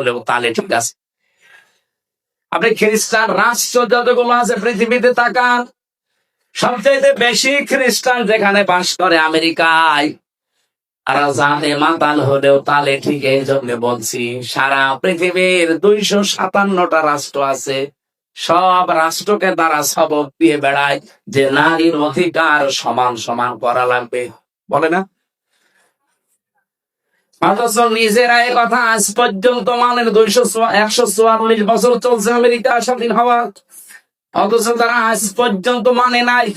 হলেও তালে ঠিক আছে আপনি খ্রিস্টান রাষ্ট্র যতগুলো আছে, পৃথিবীতে তাকান। সবচেয়ে বেশি খ্রিস্টান যেখানে বাস করে আমেরিকায়। পৃথিবীর দুইশো রাষ্ট্র আছে। সব রাষ্ট্রকে দিয়ে বেড়ায়, যে নারীর অধিকার সমান সমান করা লাগবে। বলে না? অথচ নিজেরা এ কথা আজ পর্যন্ত মানের দুইশো একশো চুয়াল্লিশ বছর চলছে আমেরিকা স্বাধীন হওয়া। অথচ তারা আজ পর্যন্ত মানে নাই।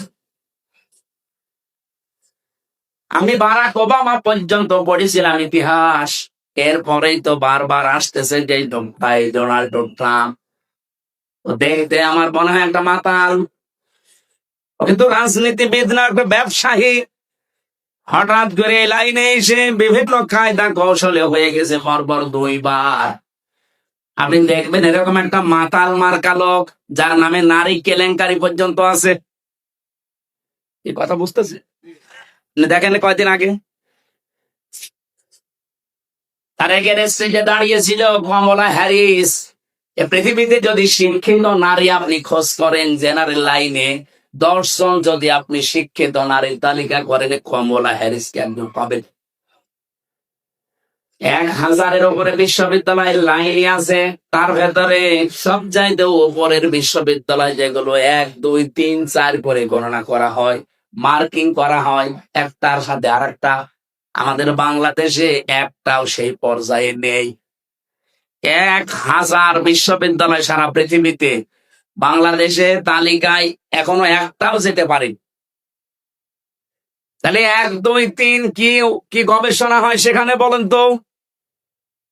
আমি বারাক ওবামা পর্যন্ত পড়েছিলাম ইতিহাস। এরপরেই তো বারবার আসতেছে যে ভাই ডোনাল্ড ট্রাম্প। দেখতে আমার মনে হয় একটা মাতাল। কিন্তু রাজনীতিবিদ না, একটা ব্যবসায়ী। হঠাৎ করে লাইনে এসে বিভিন্ন কায়দা কৌশলে হয়ে গেছে পরপর দুইবার। আপনি দেখবেন এরকম একটা মাতাল মার্কা লোক, যার নামে নারী কেলেঙ্কারি পর্যন্ত আছে। এই কথা বুঝতেছে? দেখেন কয়দিন আগে? দাঁড়িয়েছিল কমলা হ্যারিস। পৃথিবীতে যদি শিক্ষিত নারী আপনি খোঁজ করেন, জেনারেল লাইনে দর্শন যদি আপনি শিক্ষিত নারীর তালিকা করেন, কমলা হ্যারিস কে একজন পাবেন। এক হাজারের উপরে বিশ্ববিদ্যালয়ের লাইনে আছে, তার ভেতরে সব চাইতে উপরের বিশ্ববিদ্যালয় যেগুলো, এক, দুই, তিন, চার করে গণনা করা হয়, মার্কিং করা হয়, একটার সাথে আরেকটা। আমাদের বাংলাদেশে একটাও সেই পর্যায়ে নেই। এক হাজার বিশ্ববিদ্যালয় সারা পৃথিবীতে বাংলাদেশে তালিকায় এখনও একটাও যেতে পারে তাহলে এক, দুই, তিন কি কি গবেষণা হয় সেখানে বলেন তো?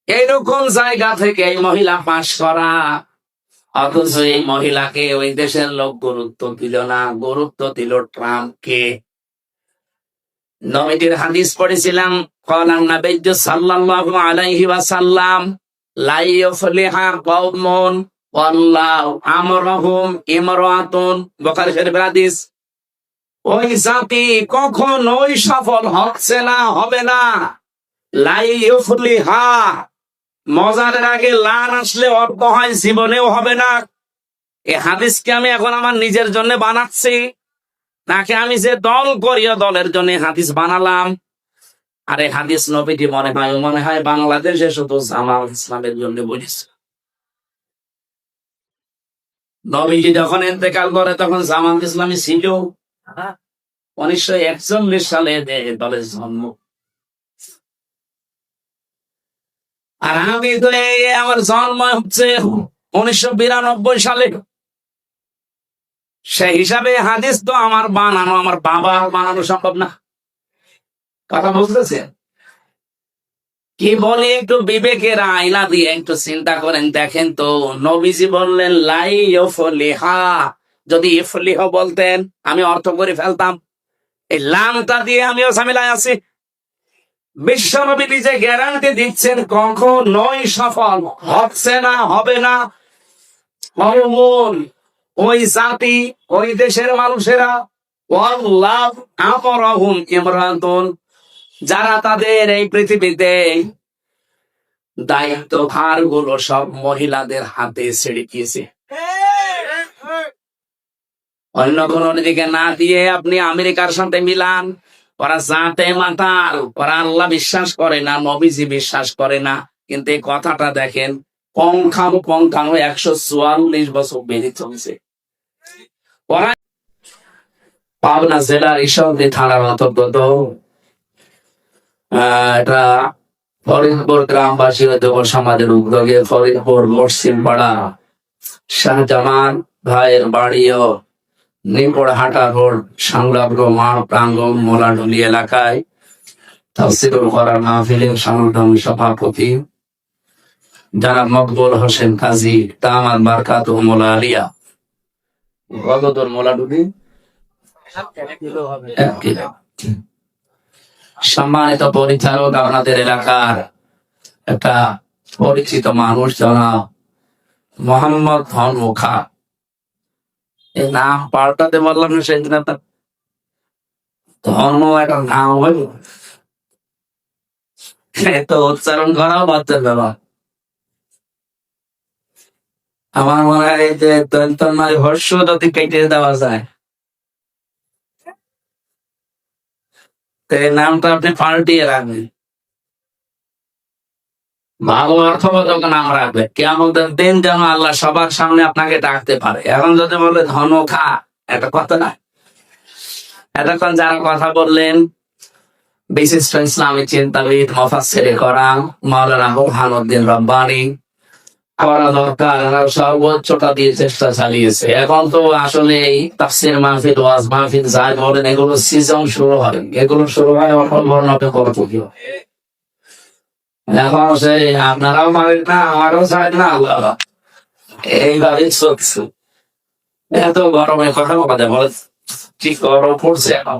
এইরকম জায়গা থেকে এই মহিলা পাশ করা। অথচ এই মহিলাকে ওই দেশের লোক গুরুত্ব দিল না, গুরুত্ব দিল ট্রাম্পকে। নবীটির হাদিস পড়েছিলাম কলান নবীজ সাল্লাল্লাহু আলাইহি ওয়াসাল্লাম লা ইউফলিহা কওমুন। কখনোই সফল হচ্ছে না, হবে না। মজার আগে লান আসলে অর্থ হয়, জীবনেও হবে না। এ হাদিসকে আমি এখন আমার নিজের জন্য বানাচ্ছি। নাকি আমি যে দল করি দলের জন্য হাদিস বানালাম। আর আরে হাদিস নবীটি মনে হয় মনে হয় বাংলাদেশে শুধু জামাল ইসলামের জন্য বলিস নবীজি যখন ইন্তেকাল করে, তখন জামাত ইসলামী ছিল। উনিশশো একচল্লিশ সালে দলের জন্ম। আর আমি তো আমার জন্ম হচ্ছে উনিশশো বিরানব্বই সালে। সেই হিসাবে হাদিস তো আমার বানানো, আমার বাবা বানানো সম্ভব না। কথা বুঝতেছেন? কি বলে, একটু বিবেকের আয়না দিয়ে একটু চিন্তা করেন, দেখেন তো, নবীজি বললেন, লাই ইফলিহা যদি ইফলিহ বলতেন, আমি অর্থ করে ফেলতাম। এই লামটা দিয়ে আমিও ঝামেলায় আছি। বিশ্বনবী নিজে গ্যারান্টি দিচ্ছেন, কখনোই সফল হচ্ছে না, হবে না। ওই জাতি, ওই দেশের মানুষেরা, ওয়াল্লাহ, আমরাহুম ইমরাতুন। যারা তাদের এই পৃথিবীতে দায়িত্ব ভারগুলো সব মহিলাদের হাতে ছেড়ে গিয়েছে অন্য কোন দিকে না দিয়ে আপনি আমেরিকার সাথে মিলান, ওরা জাতে মাতাল, ওরা আল্লাহ বিশ্বাস করে না, নবীজি বিশ্বাস করে না। কিন্তু এই কথাটা দেখেন, পঙ্খানু পঙ্খানু একশো চুয়াল্লিশ বছর বেড়ে চলছে। পাবনা জেলার ঈশ্বরদী থানার অন্তর্গত। এটা ফরিদপুর গ্রামবাসী ও যুব সমাজের উদ্যোগে ফরিদপুর পশ্চিম পাড়া শাহজামান ভাইয়ের বাড়িও নিমপড়হাটা রোড সংলগ্ন মাঠ প্রাঙ্গণ মোলাডুলি এলাকায় তফসিলুল করার মাহফিলের সংগঠন সভাপতি যারা মকবুল হোসেন কাজী তামাদ বারকাত মোলা আলিয়া। গগদর মোলাডুলি। এক কিলো। সম্মানিত পরিচালক আপনাদের এলাকার একটা পরিচিত মানুষ যারা মোহাম্মদ ধন মুখা এই নাম পাল্টাতে বললাম না সেদিন ধর্ম একটা নাম হইল। এ তো উচ্চারণ করাও বাচ্চার ব্যাপার। আমার মনে হয় যে তন্ত্রময় হর্ষ যদি কেটে দেওয়া যায়। তো এই নামটা আপনি পাল্টিয়ে রাখবেন। ভালো অর্থবোধক নাম রাখবে কেমন দিন যেন আল্লাহ সবার সামনে আপনাকে ডাকতে পারে। এখন যদি বলে ধন খা, এটা কথা না। এতক্ষণ যারা কথা বললেন, বিশিষ্ট ইসলামী চিন্তাবিদ মফাসেরে করা মাওলানা বুরহানুদ্দিন রব্বানি করা দরকার। চেষ্টা চালিয়েছে। এখন তো শুরু হয়। এগুলো শুরু হয় এখন সে আপনারাও না চাই না, আল্লাহ। এইভাবে চলছে। এত গরমে কথা বলা যায়, বলে কি গরম পড়ছে এখন?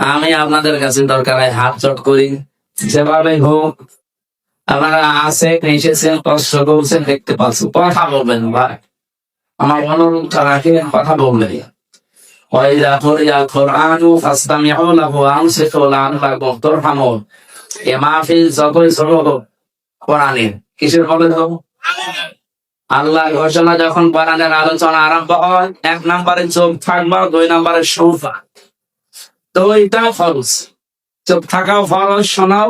আমি আপনাদের কাছে দরকার হয় হাত চট করি যেভাবে হোক আপনারা আছে এসেছেন কষ্ট করছেন দেখতে পাচ্ছেন কথা বলবেন ভাই আমার অনুরোধটা রাখে কথা বলবেন وإذا قرئ القرآن فاستمعوا له وأنصتوا لعلكم ترحمون এ মাহফিল যতই ছোট হোক কোরআনের কিসের বলে তো আল্লাহ ঘোষণা যখন কোরআনের আলোচনা আরম্ভ হয় এক নম্বরে চোখ থাকবা দুই নম্বরে সৌফা তো এটা ফরজ। চোখ থাকাও ফরজ, শোনাও।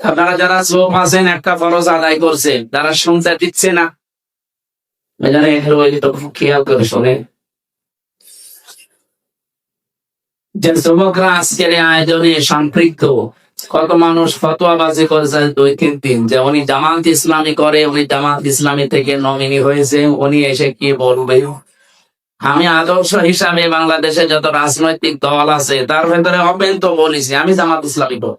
আপনারা যারা চোখ আছেন, একটা ফরজ আদায় করছে যারা শুনতে দিচ্ছে না। যে যুবকরা আজকের আয়োজনে কত মানুষ ফতোয়াবাজি দুই তিন দিন। যে উনি ইসলামী করে, উনি জামাত ইসলামী থেকে নমিনি হয়েছে, উনি এসে কি বলবে আমি আদর্শ হিসাবে বাংলাদেশে যত রাজনৈতিক দল আছে, তার ভেতরে হবেন তো বলেছি, আমি জামাত ইসলামী করি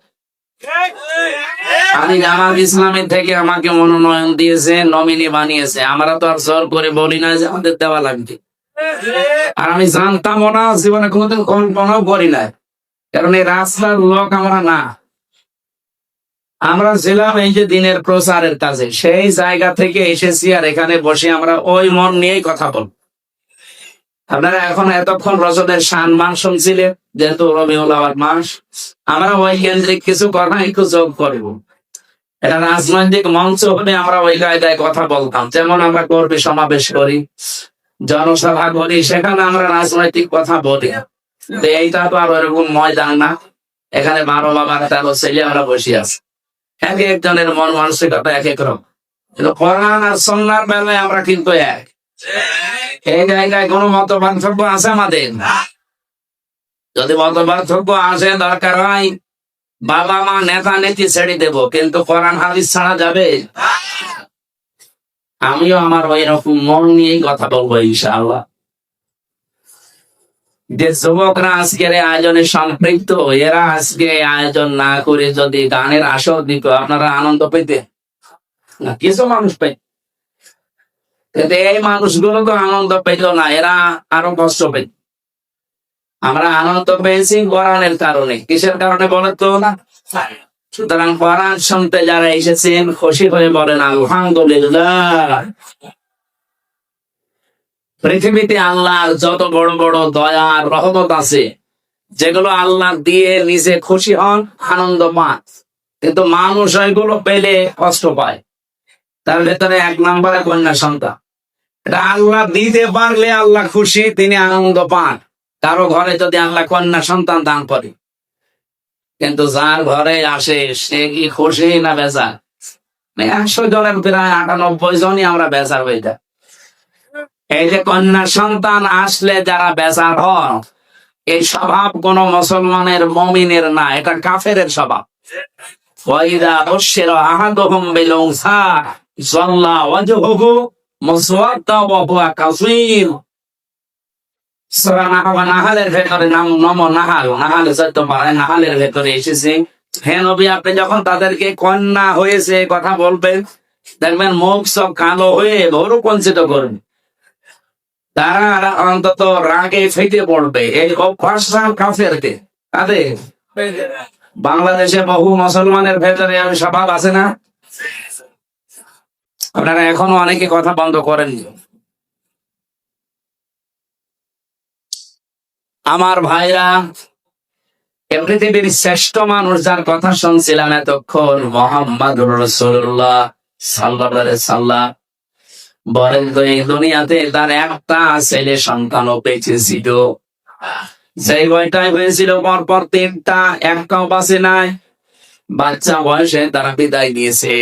আমি জামাত ইসলামী থেকে আমাকে মনোনয়ন দিয়েছে নমিনি বানিয়েছে। আমরা তো আর জোর করে বলি না যে আমাদের দেওয়া লাগবে। আর আমি জানতামও না, জীবনে কোনোদিন কল্পনাও করি নাই কারণ এই রাস্তার লোক আমরা না। আমরা ছিলাম এই যে দিনের প্রচারের কাজে। সেই জায়গা থেকে এসেছি আর এখানে বসে আমরা ওই মন নিয়েই কথা বলব। আপনারা এখন এতক্ষণ রজদের শান মান শুনছিলেন যেহেতু রবিউল আওয়াল মাস, আমরা ওই কেন্দ্রিক কিছু কথা একটু যোগ করব। এটা রাজনৈতিক মঞ্চ হলে আমরা ওই কায়দায় কথা বলতাম। যেমন আমরা কর্মী সমাবেশ করি, জনসভা করি, সেখানে আমরা রাজনৈতিক কথা বলি। এইটা তো আর ওরকম ময়দান না। এখানে বারো বাবার তেরো ছেলে আমরা বসে আছি। এক একজনের মন মানসিকতা এক এক রকম। কিন্তু কোরআন আর সন্ন্যার বেলায় আমরা কিন্তু এক। এই জায়গায় কোনো মত পার্থক্য আছে আমাদের? যদি মত পার্থক্য আসে, দরকার হয় বাবা মা নেতা নেতি ছেড়ে দেব, কিন্তু কোরআন হাদিস ছাড়া যাবে? আমিও আমার ওই রকম মন নিয়েই কথা বলব, ইনশাআল্লাহ। যে যুবকরা আজকের আয়োজনে সম্পৃক্ত, এরা আজকে আয়োজন না করে যদি গানের আসর দিত, আপনারা আনন্দ পেতে কিছু মানুষ পেত। কিন্তু এই মানুষগুলো তো আনন্দ পেত না, এরা আরও কষ্ট পেত। আমরা আনন্দ পেয়েছি কোরআনের কারণে। কিসের কারণে বলে তো না? সুতরাং কোরআন শুনতে যারা এসেছেন, খুশি হয়ে বলেন, আলহামদুলিল্লাহ। পৃথিবীতে আল্লাহর যত বড় বড় দয়া রহমত আছে, যেগুলো আল্লাহ দিয়ে নিজে খুশি হন আনন্দ পান কিন্তু মানুষ এগুলো পেলে কষ্ট পায়। তার ভেতরে এক নম্বরে কন্যা সন্তান। এটা আল্লাহ দিতে পারলে আল্লাহ খুশি, তিনি আনন্দ পান। কারও ঘরে যদি আল্লাহ কন্যা সন্তান দান করে, কিন্তু যার ঘরে আসে, সে কি খুশি না বেজার? একশো জনের প্রায় আটানব্বই জনই আমরা বেজার হয়ে যায় এই যে কন্যা সন্তান আসলে যারা বেজার হন, এই স্বভাব কোন মুসলমানের, মমিনের না, এটা কাফের স্বভাব। ওয়াইদা আহাদুহুম বিল উনসা যাল্লা ওয়া হুয়া সূরা নাহালের ভেতরে নাম নম নাহাল পাড়ায় নাহালের ভেতরে এসেছে হে নবী আপনি যখন তাদেরকে কন্যা হয়েছে কথা বলবেন দেখবেন মুখ সব কালো হয়ে ভরু কঞ্চিত করবে তারা অন্তত রাগে ফেটে পড়বে এই অভ্যাসটা কাফেরকে তাদের বাংলাদেশে বহু মুসলমানের ভেতরে স্বভাব আছে না আপনারা এখনও অনেকে কথা বন্ধ করেননি। আমার ভাইরা পৃথিবীর শ্রেষ্ঠ মানুষ যার কথা শুনছিলাম এতক্ষণ মোহাম্মদ রসুল্লাহ সাল্লাহ সাল্লাহ বলেন তো, এই দুনিয়াতে তার একটা ছেলে সন্তানও বেঁচে ছিল। সেই বয়টাই হয়েছিল, পরপর তিনটা, একটাও বাঁচে নাই। বাচ্চা বয়সে তারা বিদায় দিয়েছে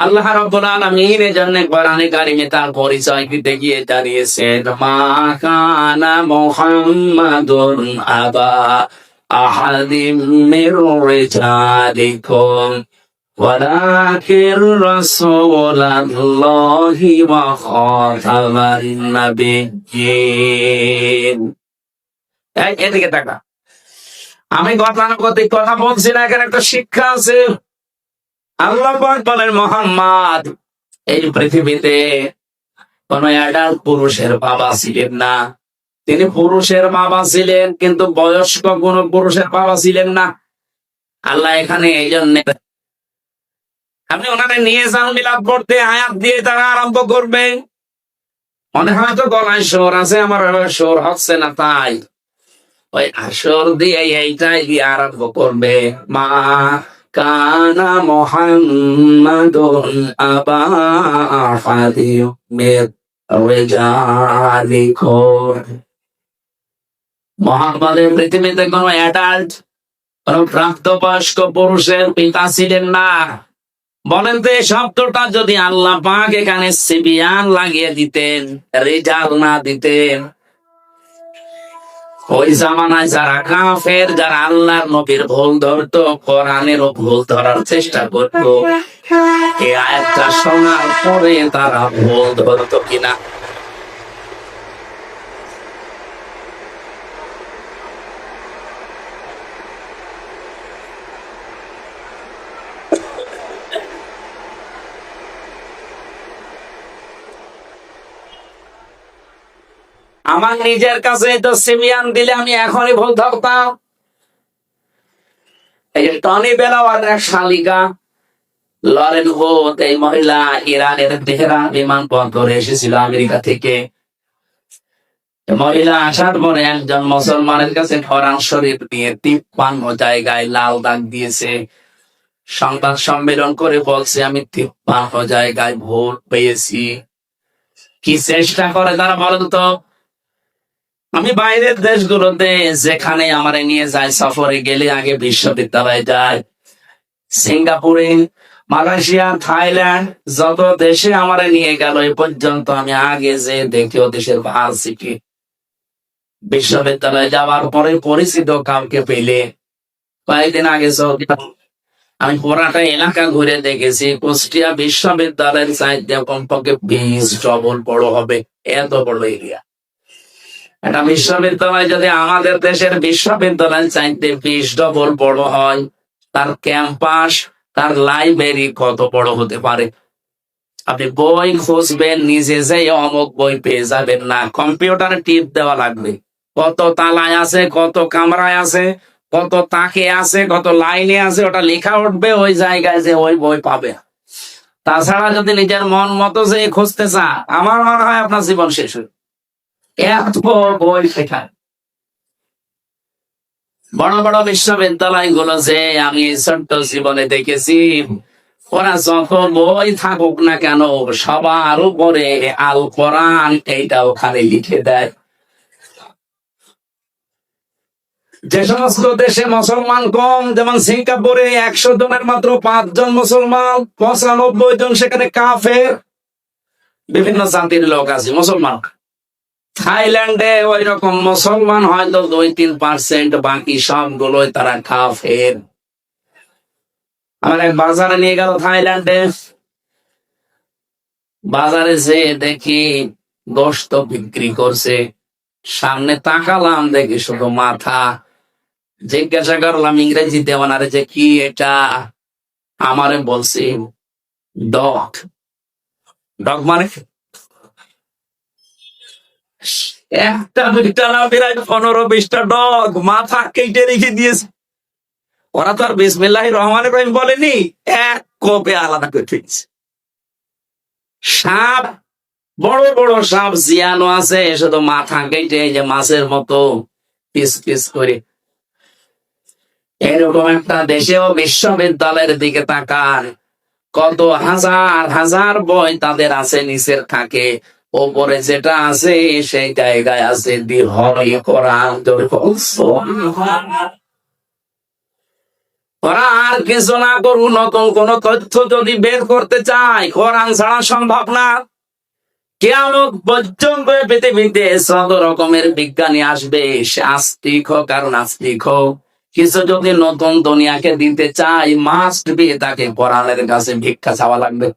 আল্লাহ রাব্বুল আলামিন এজন্য কোরআনে কারিমে তার পরিচয় দিতে গিয়ে জানিয়েছেন মা কানা মুহাম্মাদুন আবা আহাদিম মির রিজালিকুম ولكن رسول الله وخاتم النبيين এই এদিকে তাকা আমি গতানুগতিক কথা বলছি না এখানে একটা শিক্ষা আছে আল্লাহ বলেন, মোহাম্মদ, এই পৃথিবীতে কোন অ্যাডাল্ট পুরুষের বাবা ছিলেন না। তিনি পুরুষের বাবা ছিলেন, কিন্তু বয়স্ক কোন পুরুষের বাবা ছিলেন না। আল্লাহ এখানে এই জন্য আপনি ওনারে নিয়ে যান বিলাপ করতে, আয়াত দিয়ে তারা আরম্ভ করবে। মনে হয় তো গলায় সোর আছে, আমার সোর হচ্ছে না তাই। ওই আসর দিয়ে এইটাই দিয়ে আরম্ভ করবে। মা কানা মোহাম্মদুন আবা আহাদিম মির রিজালিকুম। মোহাম্মদের পৃথিবীতে কোন অ্যাডাল্ট কোন প্রাপ্তবয়স্ক পুরুষের পিতা ছিলেন না। বলেন তো এই শব্দটা যদি আল্লাহ পাক এখানে সিবিয়ান লাগিয়ে দিতেন, রেজাল না দিতেন ওই জামানায় যারা কাফের, যারা আল্লাহর নবীর ভুল ধরতো, কোরআনেরও ভুল ধরার চেষ্টা করতো। এই আয়াতটা শোনার পরে তারা ভুল ধরতো কিনা? আমার নিজের কাছে তো সিমিয়ান দিলে আমি এখনই ভুল ধরতাম। এই যে টনি বেলাওয়ালের শালিকা লরেন হোত, এই মহিলা ইরানের তেহরান বিমানবন্দরে এসেছিল আমেরিকা থেকে। মহিলা আসার পরে একজন মুসলমানের কাছে কোরআন শরীফ নিয়ে তিপ্পান্ন জায়গায় লাল দাগ দিয়েছে। সংবাদ সম্মেলন করে বলছে, আমি তিপ্পান্ন জায়গায় ভোট পেয়েছি। কি চেষ্টা করে তারা বলেন তো আমি বাইরের দেশগুলোতে যেখানে আমার নিয়ে যায়, সফরে গেলে আগে বিশ্ববিদ্যালয়ে যায়। সিঙ্গাপুরে, মালয়েশিয়া, থাইল্যান্ড, যত দেশে আমার নিয়ে গেল, এ পর্যন্ত আমি আগে যে দেখি ও দেশের ভার্সিটি বিশ্ববিদ্যালয়ে যাওয়ার পরে পরিচিত কাউকে পেলে কয়েকদিন আগে আমি পুরাটা এলাকা ঘুরে দেখেছি, কুষ্টিয়া বিশ্ববিদ্যালয়ের চাইতে কমপক্ষে বিশ ডবল বড় হবে, এত বড় এরিয়া। একটা বিশ্ববিদ্যালয় যদি আমাদের দেশের বিশ্ববিদ্যালয় চাইতে বিশ ডবল বড় হয়, তার ক্যাম্পাস তার লাইব্রেরি কত বড় হতে পারে? আপনি বই খুঁজবেন, নিজে যে অমুক বই পেয়ে যাবেন না। কম্পিউটারে টিপ দেওয়া লাগবে। কত তালায় আছে, কত কামরায় আছে, কত তাকে আছে, কত লাইনে আছে, ওটা লেখা উঠবে ওই জায়গায় যে ওই বই পাবে। তাছাড়া যদি নিজের মন মতো যে খুঁজতে চান, আমার মনে হয় আপনার জীবন শেষ হয়ে এত বই শেখায়। বড় বড় বিশ্ববিদ্যালয়গুলো যে আমি ছোট্ট জীবনে দেখেছি, ওরা যত বই থাকুক না কেন, সবার উপরে আল কোরআন এইটা ওখানে লিখে দেয়। যে সমস্ত দেশে মুসলমান কম, যেমন সিঙ্গাপুরে একশো জনের মাত্র পাঁচজন মুসলমান, পঁচানব্বই জন সেখানে কাফের। বিভিন্ন জাতির লোক আছে, মুসলমান। থাইল্যান্ডে ওই রকম মুসলমান হয়তো দুই তিন পার্সেন্ট, বাকি সবগুলোই তারা কাফের। আমার এক বাজারে নিয়ে গেল থাইল্যান্ডে। বাজারে যে দেখি গোস্ত বিক্রি করছে, সামনে তাকালাম দেখি শুধু মাথা। জিজ্ঞাসা করলাম ইংরেজিতে, ওনারে যে কি এটা? আমারে বলছি, ডগ। ডগ মানে? একটা দুইটা না বিরাট পনেরো বিশটা ডগ মাথা কেটে রেখে দিয়েছে। ওরা তো আর বিসমিল্লাহ রহমান রহিম বলেনি, এক কপে আলাদা করে ফেলছে সাপ, বড় বড় সাপ জিয়ানো আছে শুধু মাথা কেটে যে মাছের মতো পিস পিস করে। এরকম একটা দেশেও বিশ্ববিদ্যালয়ের দিকে তাকান, কত হাজার হাজার বই তাদের আছে, নিচের থাকে। ওপরে যেটা আছে, সেই জায়গায় আছে বিহরি কোরআন কিছু না করুন, নতুন কোন তথ্য যদি বের করতে ছাড়া সম্ভব না। কেমন পর্যন্ত পৃথিবীতে সব রকমের বিজ্ঞানী আসবে, সে আস্তিক হোক আর নাস্তিক হোক। কিছু যদি নতুন দুনিয়াকে দিতে চাই মাস্ট বি তাকে কোরআনের কাছে ভিক্ষা চাওয়া লাগবে।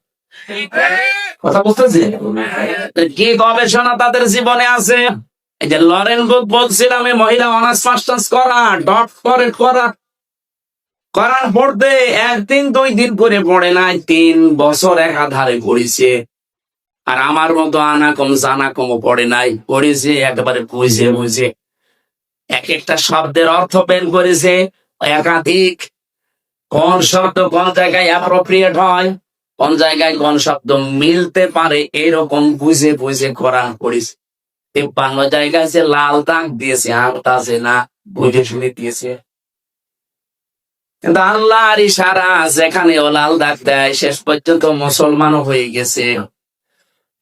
কথা বুঝতেছি? কি গবেষণা তাদের জীবনে আছে? এই যে লরেন বুক বলছিলাম মহিলা অনার্স, মাস্টার্স করা, ডট করে করা, করার পড়তে একদিন, দুই দিন করে পড়ে নাই, তিন বছর পড়েছে। আর আমার মতো আনা কম জানা কম পড়ে নাই। পড়েছে, একেবারে বুঝে বুঝে। এক একটা শব্দের অর্থ বের করেছে, একাধিক কোন শব্দ কোন জায়গায় অ্যাপ্রোপ্রিয়েট হয় কোন জায়গায় কোন শব্দ মিলতে পারে, এরকম বুঝে বুঝে কোরআন পড়েছে তিপ্পান্ন জায়গায় সে লাল দাগ দিয়েছে আনতাছে না, বুঝে শুনে দিয়েছে। কিন্তু আল্লাহর ইশারা লাল দাগ দেয়, শেষ পর্যন্ত মুসলমানও হয়ে গেছে।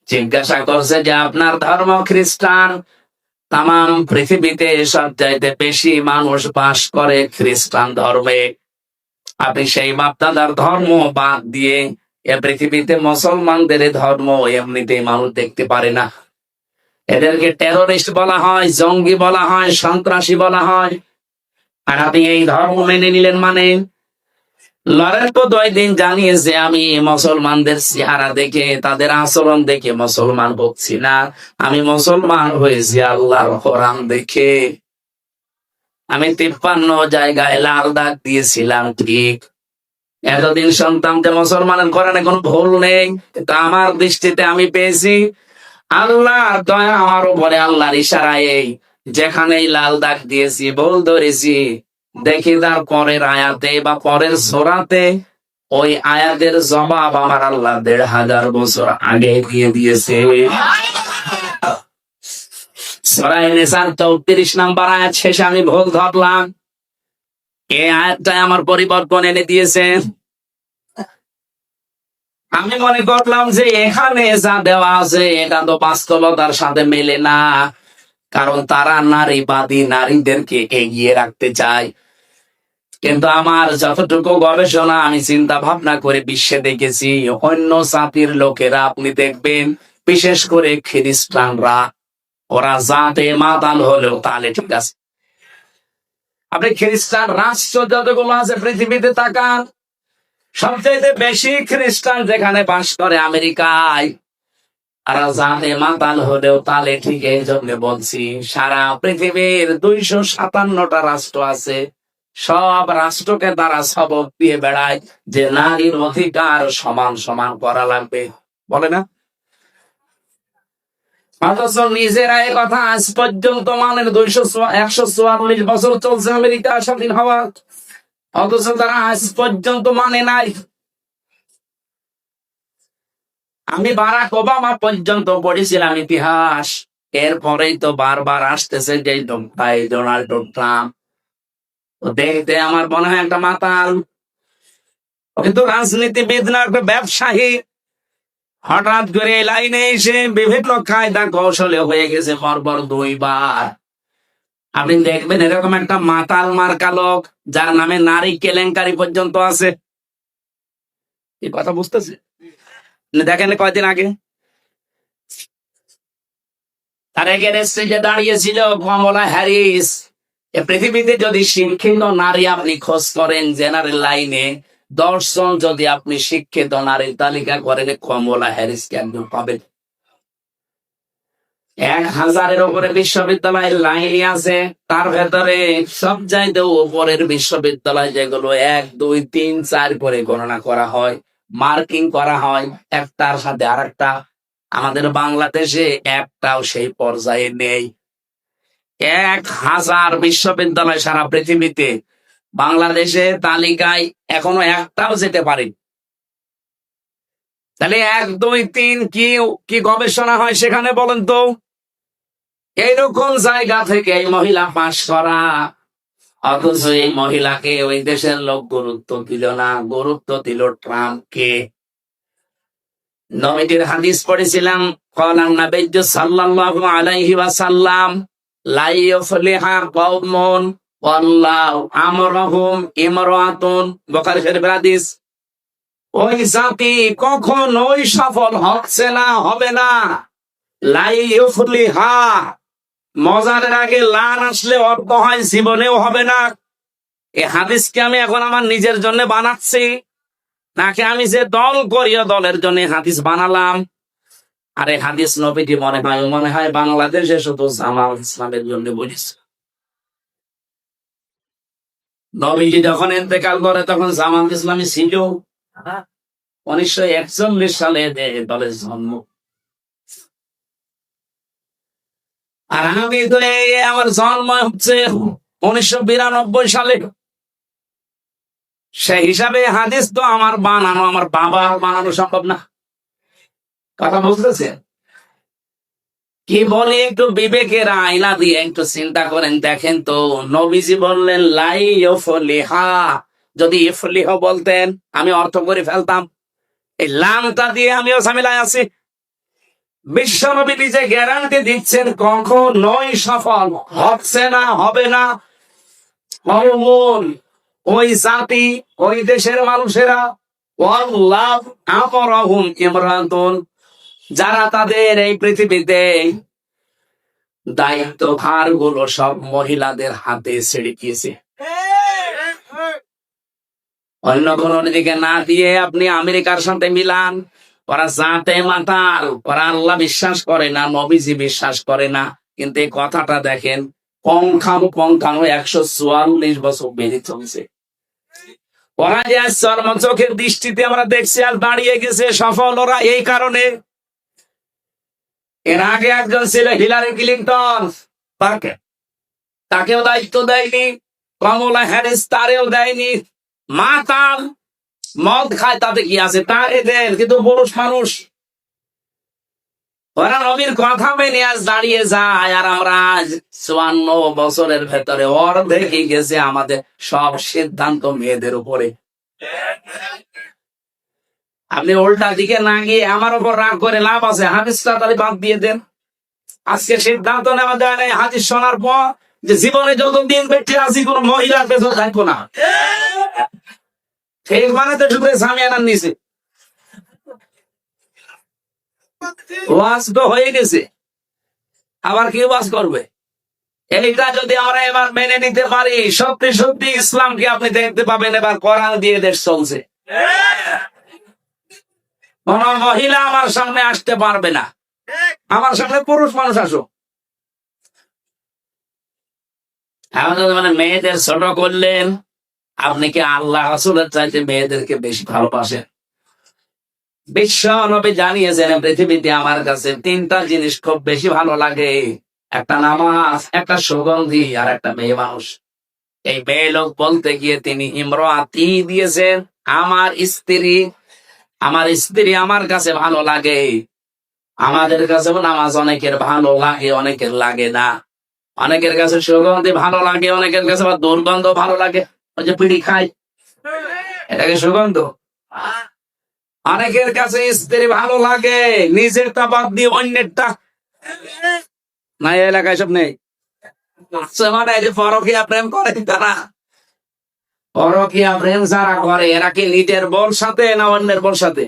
জিজ্ঞাসা করছে যে, আপনার ধর্ম খ্রিস্টান? তাম পৃথিবীতে সব চাইতে বেশি মানুষ বাস করে খ্রিস্টান ধর্মে। আপনি সেই বাপদাদার ধর্ম বাদ দিয়ে এ পৃথিবীতে মুসলমানদের ধর্ম এমনিতেই মানুষ দেখতে পারে না। এদেরকে টেরোরিস্ট বলা হয়, জঙ্গি বলা হয়, সন্ত্রাসী বলা হয়। আর আপনি এই ধর্ম মেনে নিলেন মানে? লড়ের তো দুই দিন জানিয়েছে, আমি মুসলমানদের চেহারা দেখে, তাদের আচরণ দেখে মুসলমান বকছি না। আমি মুসলমান হয়েছি আল্লাহর কোরআন দেখে। আমি তিপ্পান্ন জায়গায় লাল দাগ দিয়েছিলাম, ঠিক। এতদিন সন্তান যে মুসলমানের কোরআনে কোনো ভুল নেই তা আমার দৃষ্টিতে আমি পেয়েছি। আল্লাহ দয়া আমার উপরে আল্লাহর ইশারায় এই, যেখানেই লাল দাগ দিয়েছি, ভুল ধরেছি, দেখি তার পরের আয়াতে বা পরের সোরাতে, ওই আয়াতের জবাব আমার আল্লাহ দেড় হাজার বছর আগে দিয়ে দিয়েছে। সরাই নেশার চৌত্রিশ নাম্বার আয়াত শেষে আমি ভুল ধরলাম। এই আয়াতটাই আমার পরিবর্তন এনে দিয়েছে। আমি মনে করলাম যে এখানে যা দেওয়া আছে, এটা তো বাস্তবতার সাথে মেলে না। কারণ তারা নারীবাদী নারীদেরকে এগিয়ে রাখতে চায়। কিন্তু আমার যতটুকু গবেষণা, আমি চিন্তা ভাবনা করে বিশ্বে দেখেছি, অন্য জাতির লোকেরা আপনি দেখবেন, বিশেষ করে খ্রিস্টানরা, ওরা জাতে মাতাল হলেও তাহলে ঠিক আছে। আপনি খ্রিস্টান রাষ্ট্র যতগুলো আছে পৃথিবীতে তাকান সবচেয়ে বেশি খ্রিস্টান যেখানে বাস করে আমেরিকায়। জানে মাতাল হলেও তালে ঠিক এই জন্য বলছি, সারা পৃথিবীর দুইশো সাতান্নটা রাষ্ট্র আছে। সব রাষ্ট্রকে তারা সবক দিয়ে বেড়ায়, যে নারীর অধিকার সমান সমান করা লাগবে। বলে না? অথচ নিজেরা কথা আজ পর্যন্ত একশো চুয়াল্লিশ বছর চলছে অথচ তারা আজ পর্যন্ত মানে নাই। আমি বারাক ওবামা পর্যন্ত পড়েছিলাম ইতিহাস। এরপরেই তো বারবার আসতেছে যে ভাই ডোনাল্ড ট্রাম্প। দেখতে আমার মনে হয় একটা মাতাল। কিন্তু রাজনীতিবিদ না, একটা ব্যবসায়ী। হঠাৎ করে লাইনে এসে বিভিন্ন কায়দা কৌশলে হয়ে গেছে পরপর দুইবার। আপনি দেখবেন এরকম একটা মাতাল মার্কা লোক, যার নামে নারী কেলেঙ্কারি পর্যন্ত আছে। এই কথা বুঝতেছে? দেখেন কয়দিন আগে? তার এগেনস্টে যে দাঁড়িয়েছিল কমলা হ্যারিস। পৃথিবীতে যদি শিক্ষিত নারী আপনি খোঁজ করেন জেনারেল লাইনে দর্শন যদি আপনি শিক্ষিত নারীর তালিকা করেন, কমলা হ্যারিস একদম পাবেন। এক হাজারের উপরে বিশ্ববিদ্যালয় লাইন আছে। তার ভেতরে সব চাইতে উপরের বিশ্ববিদ্যালয় যেগুলো, এক, দুই, তিন, চার করে গণনা করা হয়, মার্কিং করা হয়, একটার সাথে আরেকটা। আমাদের বাংলাদেশে একটাও সেই পর্যায়ে নেই। এক হাজার বিশ্ববিদ্যালয় সারা পৃথিবীতে বাংলাদেশে তালিকায় এখনও একটাও যেতে পারে তাহলে এক, দুই, তিন, কি কি গবেষণা হয় সেখানে বলেন তো? এইরকম জায়গা থেকে এই মহিলা পাশ করা, অথচ এই মহিলাকে ওই দেশের লোক গুরুত্ব দিল না, গুরুত্ব দিল ট্রাম্পকে। নবীটির হাদিস পড়েছিলাম কলাম নাবিজ্য সাল্লাল্লাহু আলাইহি না, হবে না। লাই ইউফলিহা অর্থ হয় জীবনেও হবে না। এই হাদিসকে আমি এখন আমার নিজের জন্য বানাচ্ছি। নাকি আমি যে দল করিও দলের জন্য হাদিস বানালাম। আর এই হাদিস নবীটি মনে হয় মনে হয় বাংলাদেশে শুধু জামাল ইসলামের জন্য বলিস নবীজি যখন ইন্তেকাল করে, তখন জামাত ইসলামী ছিল। উনিশশো একচল্লিশ সালে দলের জন্ম। আর আমি তো আমার জন্ম হচ্ছে উনিশশো বিরানব্বই সালে। সেই হিসাবে হাদিস তো আমার বানানো, আমার বাবা বানানো সম্ভব না। কথা বুঝতেছেন? কি বলে একটু বিবেকের আয়না দিয়ে একটু চিন্তা করেন, দেখেন তো, নবীজি বললেন, লাই ইফলিহা যদি ইফলিহ বলতেন, আমি অর্থ করে ফেলতাম। এই লামটা দিয়ে আমিও ঝামেলায় আছি। বিশ্বনবী নিজে গ্যারান্টি দিচ্ছেন, কখনোই সফল হচ্ছে না, হবে না। ওই জাতি, ওই দেশের মানুষেরা, ওয়াল্লাহ, আমরাহুম ইমরাতুন। যারা তাদের এই পৃথিবীতে দায়িত্ব ভারগুলো সব মহিলাদের হাতে ছেড়ে দিয়েছে। অন্য কোন দিকে না দিয়ে আপনি আমেরিকার সাথে মিলান, ওরা জাতে মাতাল, ওরা আল্লাহ বিশ্বাস করে না, নবীজি বিশ্বাস করে না। কিন্তু এই কথাটা দেখেন পঙ্খানু পঙ্খানু একশো চুয়াল্লিশ বছর বেড়ে চলছে। ওরা যে চর্ম চোখের দৃষ্টিতে আমরা দেখছি আর দাঁড়িয়ে গেছে সফল, ওরা এই কারণে এর আগে একজন ছিল হিলারি ক্লিন্টন। তাকে? তাকেও দায়িত্ব দেয়নি কমলা হ্যারিস তারেও দেয়নি। মা তার মদ খায় তাতে কি আছে? তারে দেন কিন্তু পুরুষ মানুষ। ওরা নবীর কথা মেনে আজ দাঁড়িয়ে যায় আর আমরা আজ চুয়ান্ন বছরের ভেতরে অর্ধেক গেছে আমাদের সব সিদ্ধান্ত মেয়েদের উপরে। আপনি উল্টা দিকে না গিয়ে আমার উপর রাগ করে লাভ আছে। হাদিস তাড়াতাড়ি বাদ দিয়ে দেন। আজকে সিদ্ধান্ত নেওয়া যায় না হাদিস শোনার পর যে জীবনে যতদিন বেঁচে আছি, কোন মহিলার পেছনে থাকব না। ঠিক মানে তো শুধু স্বামী আনার নিচে ওয়াজ তো হয়ে গেছে। আবার কি ওয়াজ করবে? এইটা যদি আমরা এবার মেনে নিতে পারি, সত্যি সত্যি ইসলামকে আপনি দেখতে পাবেন, এবার কোরআন দিয়ে দেশ চলছে। কোন মহিলা আমার সামনে আসতে পারবে না। আমার সামনে পুরুষ মানুষ আসো। মানে মেয়েদের ছোট করলেন, আপনি কি আল্লাহ রাসূলের চাইতে মেয়েদেরকে বেশি ভালোবাসেন? বিশ্ব নবী জানিয়েছেন, পৃথিবীতে আমার কাছে তিনটা জিনিস খুব বেশি ভালো লাগে। একটা নামাজ, একটা সুগন্ধি আর একটা মেয়ে মানুষ। এই মেয়ে লোক বলতে গিয়ে তিনি ইমরাতি দিয়েছেন। আমার স্ত্রী আমার স্ত্রী আমার কাছে ভালো লাগে। আমাদের কাছে নামাজ অনেকের ভালো লাগে, অনেকের লাগে না। অনেকের কাছে সুগন্ধি ভালো লাগে, অনেকের কাছে আবার দুর্গন্ধ ভালো লাগে। ওই যে পিড়ি খায়। এটাকে সুগন্ধ? অনেকের কাছে স্ত্রী ভালো লাগে নিজেরটা বাদ দিয়ে অন্যেরটা। না এলাকায় সব নেই। মানে যে পরকিয়া প্রেম করে তারা। পরকিয়া প্রেম যারা করে? এরা কি নিজের বল সাথে না অন্যের বল সাথে?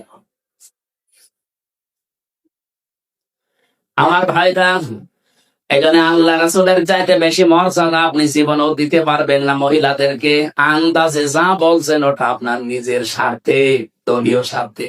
আমার ভাইটা এখানে আল্লাহ রাসুলের চাইতে বেশি মর্যাদা আপনি জীবনেও দিতে পারবেন না মহিলাদেরকে। আন্দাজে যা বলছেন ওটা আপনার নিজের স্বার্থে, দলীয় স্বার্থে।